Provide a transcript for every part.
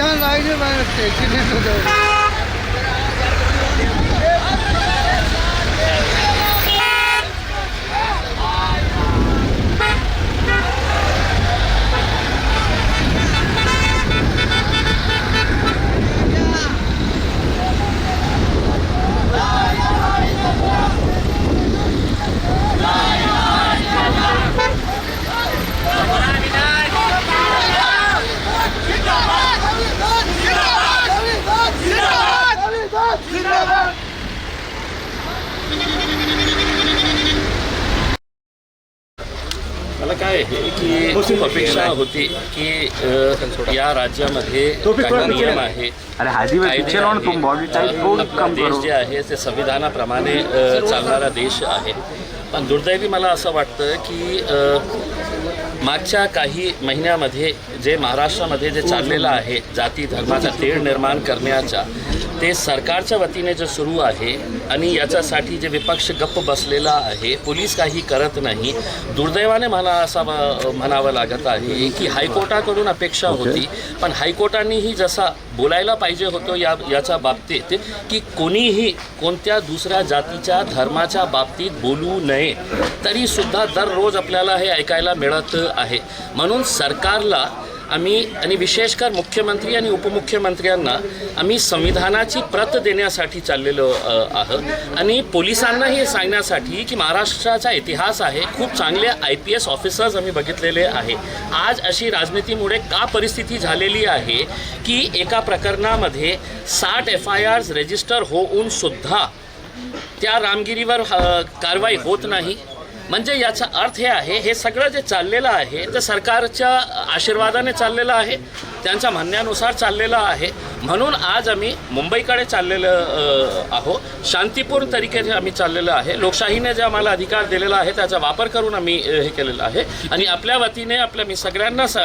যখন লাইনে বানাচ্ছে এক্সিডেন্ট হতে काय आहे की खूप अपेक्षा होती की या राज्यामध्ये काही नियम आहे? देश करो. जे आहे ते संविधानाप्रमाणे चालणारा देश आहे. पण दुर्दैवी मला असं वाटतं की मागच्या काही महिन्यामध्ये जे महाराष्ट्रामध्ये जे चाललेलं आहे जाती धर्माचा तेढ निर्माण करण्याचा ते सरकारच्या वतीने जे सुरू आहे आणि याच्यासाठी जे विपक्ष गप्प बसलेला आहे पोलीस काही करत नाही दुर्दैवाने मला असं म्हणावं लागत आहे की हायकोर्टाकडून अपेक्षा होती पण हायकोर्टानेही जसा बोलायला पाहिजे होतं या याच्या बाबतीत की कोणीही कोणत्या दुसऱ्या जातीच्या धर्माच्या बाबतीत बोलू नये तरीसुद्धा दररोज आपल्याला हे ऐकायला मिळत आहे. म्हणून सरकारला आम्ही आणि विशेषकर मुख्यमंत्री आणि उपमुख्यमंत्र्यांना आम्ही संविधानाची प्रत देण्यासाठी चाललेलो आहोत. आणि पोलिसांना हे सांगण्यासाठी की महाराष्ट्राचा इतिहास आहे खूप चांगले आय पी एस ऑफिसर्स आम्ही बघितलेले आहे. आज अशी राजनीतीमुळे का परिस्थिती झालेली आहे की एका प्रकरणामध्ये साठ एफ आय आर्स रजिस्टर होऊन सुद्धा त्या रामगिरीवर कारवाई होत नाही? म्हणजे याचा अर्थ हे आहे हे सगळं जे चाललेलं आहे ते सरकारच्या आशीर्वादाने चाललेलं आहे त्यांच्या म्हणण्यानुसार चाललेलं आहे. म्हणून आज आम्ही मुंबईकडे चाललेलं आहो शांतीपूर्ण तरीकेने आम्ही चाललेलं आहे. लोकशाहीने जे आम्हाला अधिकार दिलेला आहे त्याचा वापर करून आम्ही हे केलेलं आहे. आणि आपल्या वतीने आपल्या मी सगळ्यांना स-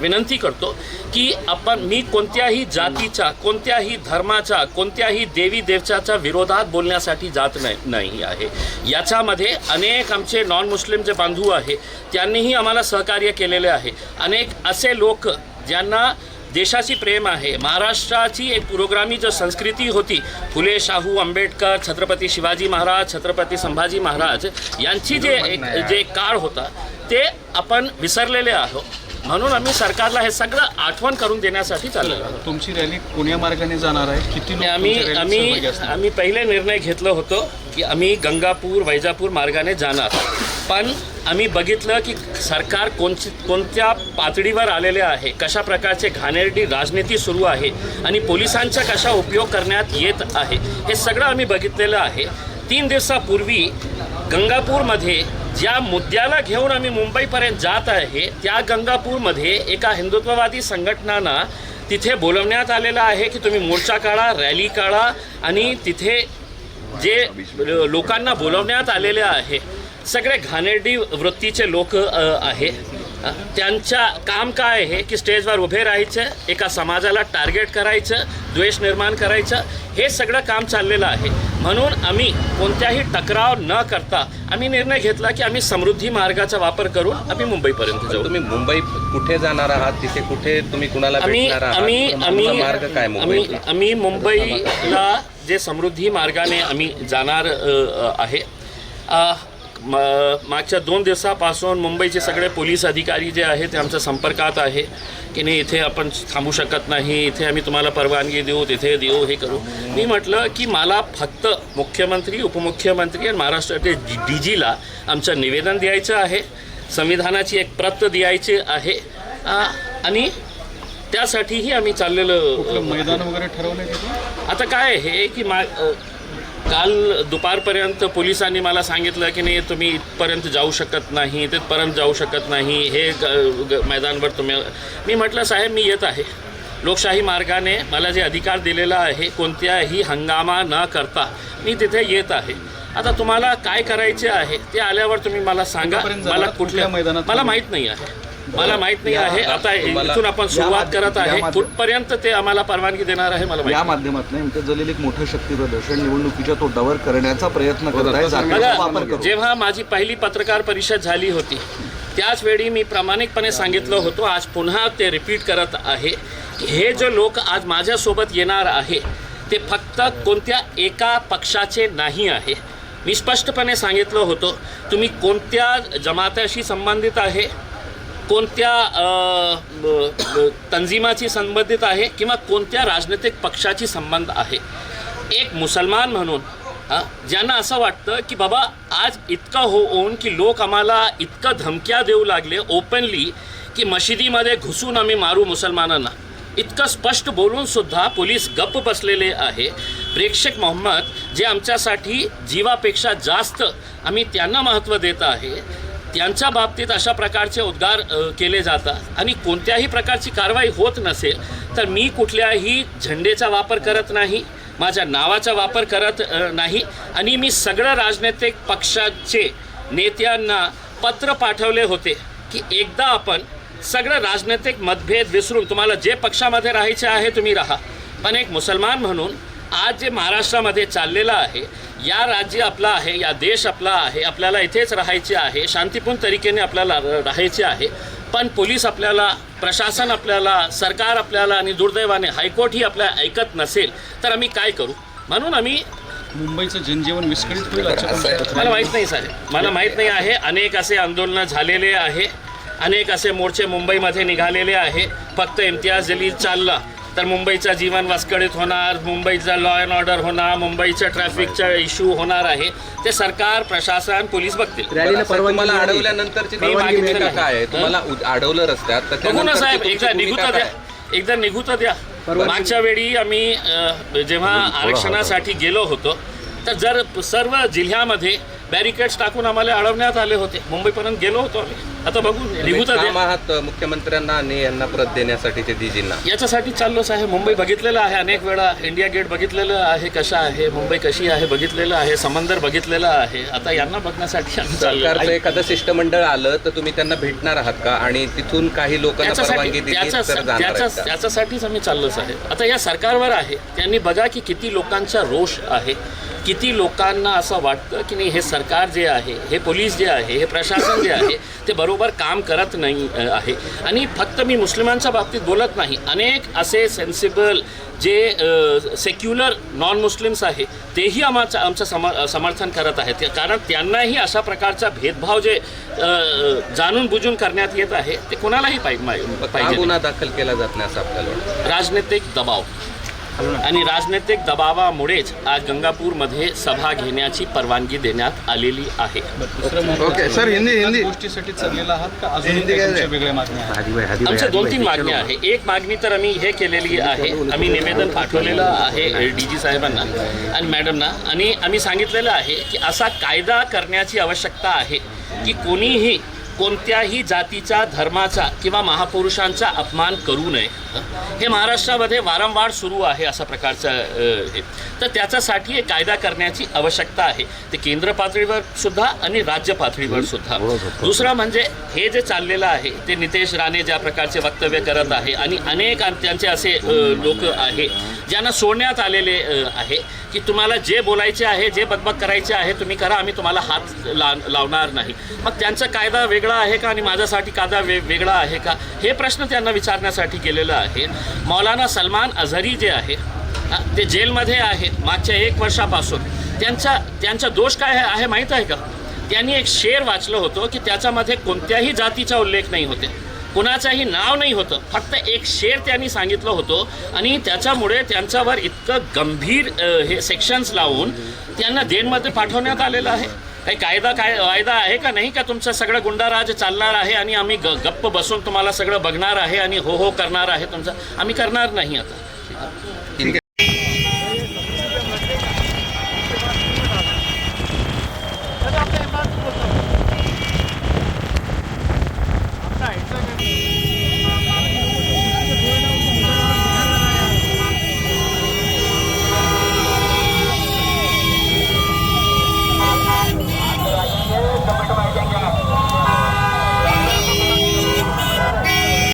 विनंती करतो की आपण मी कोणत्याही जातीच्या कोणत्याही धर्माच्या कोणत्याही देवी देवच्याच्या विरोधात बोलण्यासाठी जात नाही नाही आहे. याच्यामध्ये अनेक आमचे नॉन मुस्लिम जे बांधव आहे त्यांनीही आम्हाला सहकार्य केलेले आहे. अनेक असे लोक ज्यांना देशाची प्रेम आहे. महाराष्ट्राची एक पुरोगामी जो संस्कृती होती फुले शाहू आंबेडकर छत्रपती शिवाजी महाराज छत्रपती संभाजी महाराज यांची जे एक जे काळ होता ते आपण विसरलेले आहोत. म्हणून आम्ही सरकारला हे सगळं आठवण करून देण्यासाठी चाललेलो आहोत. तुमची रॅली कोण्या मार्गाने जाणार आहे. किती आम्ही आम्ही? आम्ही पहिले निर्णय घेतलं होतं की आम्ही गंगापूर वैजापूर मार्गाने जाणार. पण आम्ही बघितलं की सरकार कोणची कोणत्या पातळीवर आलेले आहे कशा प्रकारचे घाणेरडी राजनीती सुरू आहे आणि पोलिसांचा कशा उपयोग करण्यात येत आहे हे सगळं आम्ही बघितलेलं आहे. तीन दिवसापूर्वी गंगापूरमध्ये ज्या मुद्द्याला घेऊन आम्ही मुंबईपर्यंत जात आहे त्या गंगापूरमध्ये एका हिंदुत्ववादी संघटनांना तिथे बोलवण्यात आलेलं आहे की तुम्ही मोर्चा काढा रॅली काढा आणि तिथे जे लोकांना बोलवण्यात आलेले आहे सगळे घाणेरडी वृत्तीचे लोक आहे. त्यांच्या काम काय आहे की स्टेजवर उभे राहायचं एका समाजाला टार्गेट करायचं द्वेष निर्माण करायचं हे सगळं काम चाललेलं आहे. म्हणून आम्ही कोणत्याही टकराव न करता आम्ही निर्णय घेतला की आम्ही समृद्धी मार्गाचा वापर करून आम्ही मुंबईपर्यंत जाऊ. तुम्ही मुंबई कुठे जाणार आहात? तिथे कुठे तुम्ही कुणाला आम्ही आम्ही आम्ही मार्ग काय आम्ही आम्ही मुंबईला जे समृद्धी मार्गाने आम्ही जाणार आहे. म- मागच्या दोन दिवसापासून मुंबईचे सगळे पोलीस अधिकारी जे आहेत ते आमच्या संपर्कात आहे की नाही इथे आपण थांबू शकत नाही इथे आम्ही तुम्हाला परवानगी देऊ तिथे देऊ हे करू. मी म्हटलं की मला फक्त मुख्यमंत्री उपमुख्यमंत्री आणि महाराष्ट्राचे डी जीला आमचं निवेदन द्यायचं आहे संविधानाची एक प्रत द्यायची आहे आणि त्यासाठीही आम्ही चाललेलो. मैदान वगैरे ठरवलंय तिथे? आता काय आहे की मा काल दुपारपर्यंत पोलिसांनी मला सांगितलं की नाही तुम्ही इथपर्यंत जाऊ शकत नाही तिथपर्यंत जाऊ शकत नाही हे ग- ग- मैदानवर तुम्ही मी म्हटलं साहेब मी येत आहे. लोकशाही मार्गाने मला जे अधिकार दिलेला आहे कोणत्याही हंगामा न करता मी तिथे येत आहे. आता तुम्हाला काय करायचे आहे ते आल्यावर तुम्ही मला सांगा. मला कुठल्या मैदानात मला माहीत नाही आहे. मला माहीत नाही आहे. आता इथून आपण सुरुवात करत आहे. कुठपर्यंत ते आम्हाला परवानगी देणार आहे मला या जलील एक मोठं शक्ती प्रदर्शन निवडणुकीच्या तोंडावर करण्याचा प्रयत्न करत आहे जेव्हा माझी पहिली पत्रकार परिषद झाली होती त्याच वेळी मी प्रामाणिकपणे सांगितलं होतं आज पुन्हा ते रिपीट करत आहे. हे जे लोक आज माझ्यासोबत येणार आहे ते फक्त कोणत्या एका पक्षाचे नाही आहे. मी स्पष्टपणे सांगितलं होतं तुम्ही कोणत्या जमाताशी संबंधित आहे? कोणत्या तंजिमाची संबंधित आहे किंवा कोणत्या राजनैतिक पक्षाची संबंध आहे? एक मुसलमान म्हणून ज्यांना असं वाटतं की बाबा आज इतकं होऊन की लोक आम्हाला इतकं धमक्या देऊ लागले ओपनली की मशिदीमध्ये घुसून आम्ही मारू मुसलमानांना. इतकं स्पष्ट बोलून सुद्धा पोलीस गप्प बसलेले आहे. प्रेक्षक मोहम्मद जे आमच्यासाठी जीवापेक्षा जास्त आम्ही त्यांना महत्त्व देत आहे त्यांच्या बाबतीत अशा प्रकारचे उद्गार केले जातात. आणि कोणत्याही प्रकारची कारवाई होत नसेल तर मी कुठल्याही झेंडेचा वापर करत नाही माझ्या नावाचा वापर करत नाही. आणि मी सगळं राजनैतिक पक्षाचे नेत्यांना पत्र पाठवले होते की एकदा आपण सगळं राजनैतिक मतभेद विसरून तुम्हाला जे पक्षामध्ये राहायचे आहे तुम्ही राहा. पण एक मुसलमान म्हणून आज जे महाराष्ट्रामध्ये चाललेलं आहे या राज्य आपला आहे या देश आपला आहे आपल्याला इथेच राहायचे आहे शांतिपूर्ण तरीकेने आपल्याला राहायचे आहे पण पोलीस आपल्याला प्रशासन आपल्याला सरकार आपल्याला आणि दुर्दैवाने हायकोर्टही आपल्याला ऐकत नसेल तर आम्ही काय करू? म्हणून आम्ही मुंबईचं जनजीवन विस्कळीत होईल मला माहीत नाही साहेब. मला माहीत नाही आहे. अनेक असे आंदोलनं झालेले आहे. अनेक असे मोर्चे मुंबईमध्ये निघालेले आहे. फक्त इम्तियाज जलील चालला. तर मुंबईचं जीवन विस्कळीत होणार मुंबईचा लॉ अँड ऑर्डर होणार मुंबईच्या ट्रॅफिकचा इश्यू होणार आहे. ते सरकार प्रशासन पोलीस बघतील. तुम्हाला अडवल्यानंतरची मी मागितलं. काय आहे? हं? तुम्हाला अडवलं रस्त्यात बघू ना साहेब एकदा निघू भूमिका तर द्या? एकदा निघू तर द्या मागच्या वेळी आम्ही जेव्हा आरक्षणासाठी गेलो होतो तर जर सर्व जिल्ह्यामध्ये बॅरिकेड्स टाकून आम्हाला अडवण्यात आले होते. मुंबईपर्यंत गेलो होतो आम्ही. आता बघू निघू तर काम द्या आहात मुख्यमंत्र्यांना आणि यांना परत देण्यासाठी ते डीजींना याच्यासाठी चाललो आहे. मुंबई बघितलेलं आहे. अनेक वेळा इंडिया गेट बघितलेलं आहे. कशा आहे मुंबई कशी आहे बघितलेलं आहे. समंदर बघितलेलं आहे. आता यांना बघण्यासाठी आम्ही चाललो सरकारचं एखादं शिष्टमंडळ आलं तर तुम्ही त्यांना भेटणार आहात का? आणि तिथून काही लोकांना त्याच्यासाठी परवानगी दिली त्याच्या तर जाणार त्याच्या आहेत का? त्याच्यासाठीच आम्ही चाललोच आहे. आता या सरकारवर आहे. त्यांनी बघा की किती लोकांचा रोष आहे. किती लोकांना असं वाटतं की नाही हे सरकार जे आहे हे पोलीस जे आहे हे प्रशासन जे आहे ते बरोबर काम करत नाही आहे. आणि फक्त मी मुस्लिमांच्या बाबतीत बोलत नाही. अनेक असे सेन्सिबल जे सेक्युलर नॉन मुस्लिम्स आहे तेही आमचं आमचं सम समर्थन करत आहेत. कारण त्यांनाही अशा प्रकारचा भेदभाव जे जाणून बुजून करण्यात येत आहे ते कोणालाही पाहिजे गुन्हा दाखल केला जात नाही असं आपल्याला राजनैतिक दबाव. आणि राजनैतिक दबावामुळेच आज गंगापूरमध्ये सभा घेण्याची परवानगी देण्यात आलेली आहे. Okay, sir, Hindi- Hindi. गोष्टीसाठी चाललेला आहात का? अजून हिंदी काही काय तुमच्या आहे? वेगळ्या मागण्या आहेत. आमच्या दोन तीन मागण्या आहे एक मागणी तर आम्ही हे केलेली आहे. आम्ही निवेदन पाठवलेलं आहे डी जी साहेबांना आणि मॅडमना. आणि आम्ही सांगितलेलं आहे की असा कायदा करण्याची आवश्यकता आहे की कोणीही कोणत्याही जातीचा धर्माचा किंवा महापुरुषांचा अपमान करू नये. हे महाराष्ट्रामध्ये वारंवार सुरू आहे अशा प्रकारचं हे. तर त्याच्यासाठी एक कायदा करण्याची आवश्यकता आहे. ते केंद्र पातळीवर सुद्धा आणि राज्य पातळीवर सुद्धा. दुसरं म्हणजे हे जे चाललेलं आहे ते नितेश राणे ज्या प्रकारचे वक्तव्य करत आहे आणि अनेक त्यांचे असे लोक आहे ज्यांना सोडण्यात आलेले आहे की तुम्हाला जे बोलायचे आहे जे बकबक करायचे आहे तुम्ही करा आम्ही तुम्हाला हात ला लावणार नाही. मग त्यांचा कायदा वेगळा आहे का आणि माझ्यासाठी कायदा वे वेगळा आहे का? हे प्रश्न त्यांना विचारण्यासाठी गेलेलं आहे. मौलाना सलमान अझरी जे आहे ते जेलमध्ये आहेत. मागच्या एक वर्षापासून. त्यांचा त्यांचा दोष काय आहे- माहीत आहे का? त्यांनी एक शेर वाचलं होतं की त्याच्यामध्ये कोणत्याही जातीचा उल्लेख नाही होते. कुणाचंही नाव नाही होतं. फक्त एक शेर त्यांनी सांगितलं होतं आणि त्याच्यामुळे त्यांच्यावर इतकं गंभीर हे सेक्शन्स लावून त्यांना जेलमध्ये पाठवण्यात आलेलं आहे. काही कायदा काय कायदा आहे का नाही का तुमचं सगळं गुंडाराज चालणार आहे आणि आम्ही ग गप्प बसून तुम्हाला सगळं बघणार आहे आणि हो हो करणार आहे तुमचं? आम्ही करणार नाही आता.